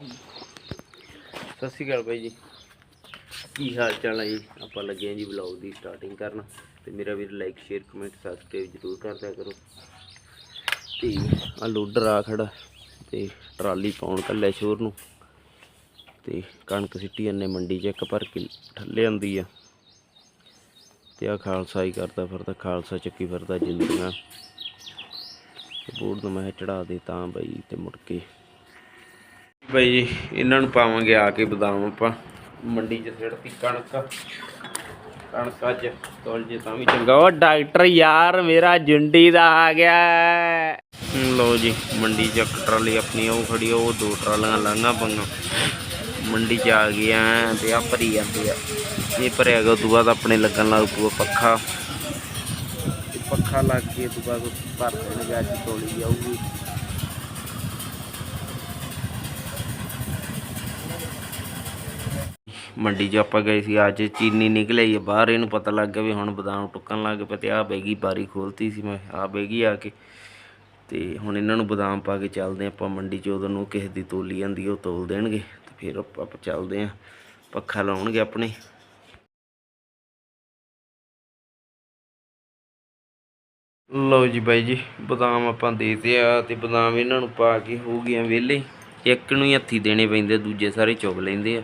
ਸਤਿ ਸ਼੍ਰੀ ਅਕਾਲ ਬਾਈ ਜੀ। ਕੀ ਹਾਲ ਚਾਲ ਹੈ ਜੀ? ਆਪਾਂ ਲੱਗੇ ਹਾਂ ਜੀ ਵਲੌਗ ਦੀ ਸਟਾਰਟਿੰਗ ਕਰਨ। ਤੇ ਮੇਰਾ ਵੀਰ ਲਾਈਕ ਸ਼ੇਅਰ ਕਮੈਂਟ ਸਬਸਕ੍ਰਾਈਬ ਜ਼ਰੂਰ ਕਰਦਿਆ ਕਰੋ। ਤੇ ਆ ਲੋਡਰ ਆ ਖੜਾ। ਤੇ ਟਰਾਲੀ ਪਾਉਣ ਕੱਲੇ ਸ਼ੋਰ ਨੂੰ। ਤੇ ਕਣਕ ਸਿੱਟੀ ਜਾਂਦੇ, ਮੰਡੀ 'ਚ ਇੱਕ ਭਰ ਕੇ ਥੱਲੇ ਆਂਦੀ ਆ। ਤੇ ਆ ਖਾਲਸਾ ਹੀ ਕਰਦਾ ਫਿਰਦਾ, ਖਾਲਸਾ ਚੱਕੀ ਫਿਰਦਾ ਜਿੰਦਗੀਆਂ। ਤੇ ਬੋਰਡ ਨੂੰ ਮੈਂ ਚੜਾ ਦੇ ਤਾਂ ਬਾਈ ਤੇ ਮੁੜ ਕੇ। ਬਾਈ ਜੀ ਇਹਨਾਂ ਨੂੰ ਪਾਵਾਂਗੇ ਆ ਕੇ ਬਦਾਮ ਆਪਾਂ। ਮੰਡੀ 'ਚ ਸਿੱਟਤੀ ਕਣਕ। ਕਣਕਾਂ 'ਚ ਤੋਲ ਜੇ ਤਾਂ ਵੀ ਚੰਗਾ। ਉਹ ਡਾਕਟਰ ਯਾਰ ਮੇਰਾ ਜੁੰਡੀ ਦਾ ਆ ਗਿਆ। ਹੁਣ ਜੀ ਮੰਡੀ 'ਚ ਇੱਕ ਟਰਾਲੀ ਆਪਣੀ ਉਹ ਖੜੀ ਆ, ਉਹ ਦੋ ਟਰਾਲੀਆਂ ਲਾਂਘਾਂ ਪੰਗਾ ਮੰਡੀ 'ਚ ਆ ਗਿਆ ਤੇ ਆ ਭਰੀ ਜਾਂਦੇ ਆ। ਇਹ ਭਰਿਆ ਗਿਆ ਤੋਂ ਬਾਅਦ ਆਪਣੇ ਲੱਗਣ ਲੱਗ ਪੂਆ ਪੱਖਾ। ਪੱਖਾ ਲੱਗ ਕੇ ਤੋਂ ਬਾਅਦ ਭਰ ਦੇਣਗੇ ਅੱਜ ਤੋਲੀ ਜਾਊਗੀ। ਮੰਡੀ 'ਚ ਆਪਾਂ ਗਏ ਸੀ, ਅੱਜ ਚੀਨੀ ਨਿਕਲੇ ਹੀ ਬਾਹਰ, ਇਹਨੂੰ ਪਤਾ ਲੱਗ ਗਿਆ ਵੀ ਹੁਣ ਬਦਾਮ ਟੁੱਕਣ ਲੱਗ ਪਏ ਤੇ ਆ ਬੈਗੀ ਬਾਰੀ ਖੋਲਤੀ ਸੀ ਮੈਂ ਆ ਬੈਗੀ ਆ ਕੇ। ਤੇ ਹੁਣ ਇਹਨਾਂ ਨੂੰ ਬਦਾਮ ਪਾ ਕੇ ਚੱਲਦੇ ਆਪਾਂ ਮੰਡੀ 'ਚ, ਉਦੋਂ ਨੂੰ ਕਿਸੇ ਦੀ ਤੋਲੀ ਜਾਂਦੀ ਉਹ ਤੋਲ ਦੇਣਗੇ, ਤੇ ਫਿਰ ਆਪਾਂ ਆਪਾਂ ਚੱਲਦੇ ਆਂ, ਪੱਖਾ ਲਾਉਣਗੇ ਆਪਣੇ। ਲਓ ਜੀ ਬਾਈ ਜੀ, ਬਦਾਮ ਆਪਾਂ ਦੇਤੇ ਆ, ਤੇ ਬਦਾਮ ਇਹਨਾਂ ਨੂੰ ਪਾ ਕੇ ਹੋ ਗਏ ਆ ਵਿਹਲੇ, ਇੱਕ ਨੂੰ ਹੀ ਹੱਥੀ ਦੇਣੇ ਪੈਂਦੇ, ਦੂਜੇ ਸਾਰੇ ਚੁਗ ਲੈਂਦੇ ਆ।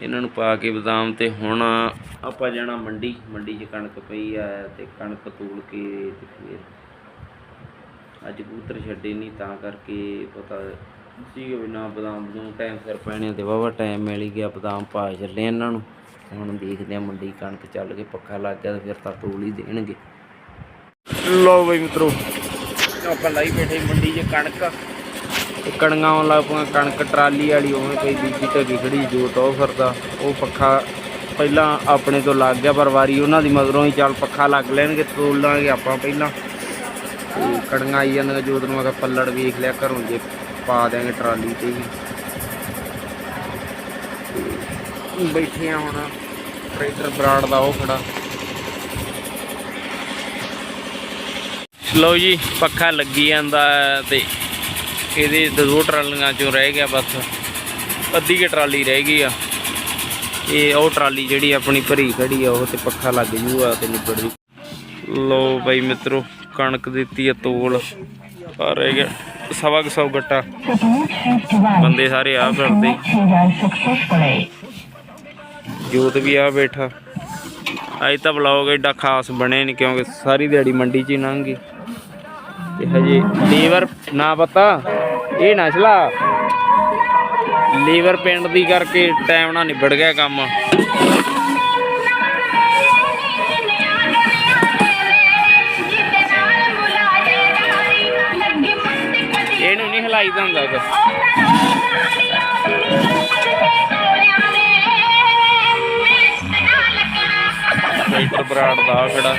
ਇਹਨਾਂ ਨੂੰ ਪਾ ਕੇ ਬਦਾਮ ਤੇ ਹੁਣ ਆਪਾਂ ਜਾਣਾ ਮੰਡੀ ਮੰਡੀ 'ਚ ਕਣਕ ਪਈ ਆ ਤੇ ਕਣਕ ਤੋਲ ਕੇ ਤੇ ਫਿਰ ਅੱਜ ਕਬੂਤਰ ਛੱਡੇ ਨਹੀਂ ਤਾਂ ਕਰਕੇ ਪਤਾ ਸੀ ਵੀ ਨਾ ਬਦਾਮ ਨੂੰ ਟਾਈਮ ਸਿਰ ਪੈਣੇ ਤੇ ਵਾਵਾ ਟਾਈਮ ਮਿਲ ਗਿਆ ਬਦਾਮ ਪਾ ਚੱਲੇ ਇਹਨਾਂ ਨੂੰ। ਹੁਣ ਦੇਖਦੇ ਆ ਮੰਡੀ ਕਣਕ ਚੱਲ ਕੇ ਪੱਖਾ ਲੱਗ ਗਿਆ ਤੇ ਫਿਰ ਤਾਂ ਤੋਲ ਹੀ ਦੇਣਗੇ। ਲੋ ਬਈ ਮਿੱਤਰੋ। ਆਪਾਂ ਲਾਈ ਬੈਠੇ ਮੰਡੀ 'ਚ ਕਣਕ। ਕਣੀਆਂ ਆਉਣ ਲੱਗ ਪਈਆਂ, ਕਣਕ ਟਰਾਲੀ ਵਾਲੀ ਉਵੇਂ ਪਈ, ਬੀਜੀ ਢੱਗੀ ਖੜੀ ਜੋਤ ਉਹ ਫਿਰਦਾ, ਉਹ ਪੱਖਾ ਪਹਿਲਾਂ ਆਪਣੇ ਤੋਂ ਲੱਗ ਗਿਆ ਪਰ ਵਾਰੀ ਉਹਨਾਂ ਦੀ ਮਗਰੋਂ ਹੀ ਚੱਲ ਪੱਖਾ ਲੱਗ ਲੈਣਗੇ, ਤੋਲ ਲਾਂਗੇ ਆਪਾਂ ਪਹਿਲਾਂ। ਤੇ ਕਣੀਆਂ ਆਈ ਜਾਂਦੀਆਂ, ਜੋਤ ਨੂੰ ਮੈਂ ਪੱਲੜ ਵੇਖ ਲਿਆ ਘਰੋਂ ਜੇ ਪਾ ਦਿਆਂਗੇ ਟਰਾਲੀ ਤੇ ਵੀ ਤੇ ਬੈਠੇ ਆ ਹੁਣ, ਟਰੈਕਟਰ ਬਰਾੜ ਦਾ ਉਹ ਖੜਾ। ਲਓ ਜੀ, ਪੱਖਾ ਲੱਗੀ ਜਾਂਦਾ ਹੈ ਤੇ ਇਹਦੇ ਦੋ ਟਰਾਲੀਆਂ ਚੋਂ ਰਹਿ ਗਿਆ ਬਸ। ਅੱਧੀ ਕੇ ਟਰਾਲੀ ਰਹਿ ਗਈ ਆ। ਇਹ ਉਹ ਟਰਾਲੀ ਜਿਹੜੀ ਆਪਣੀ ਭਰੀ ਖੜੀ ਆ, ਉਹ ਤੇ ਪੱਖਾ ਲੱਗ ਜੂਗਾ ਤੇ ਨਿਬੜ ਜੂ ਲਓ ਬਾਈ ਮਿੱਤਰੋ, ਕਣਕ ਦਿੱਤੀ ਆ ਤੋਲ। ਆ ਰਹਿ ਗਿਆ ਸਵਾ ਕੁ ਸੌ ਗੱਟਾ। ਬੰਦੇ ਸਾਰੇ ਆ ਫਿਰਦੇ। ਜੋਤ ਵੀ ਆ ਬੈਠਾ। ਅੱਜ ਤਾਂ ਵਲੌਗ ਐਡਾ ਖਾਸ ਬਣੇ ਨਹੀਂ ਕਿਉਂਕਿ ਸਾਰੀ ਦਿਹਾੜੀ ਮੰਡੀ 'ਚ ਹੀ ਲੰਘ ਗਈ। ਤੇ ਹਜੇ ਲੇਬਰ ਨਾ ਪਤਾ। ਇਹ ਨਾ ਚਲਾ ਲੀਵਰ ਪਿੰਡ ਦੀ ਕਰਕੇ ਟਾਈਮ ਨਾਲ ਨਿਬੜ ਗਿਆ ਕੰਮ। ਇਹਨੂੰ ਨਹੀਂ ਹਿਲਾਈਦਾ ਹੁੰਦਾ ਗਾ। ਟਰੈਕਟਰ ਬਰਾੜ ਦਾ ਖੜਾ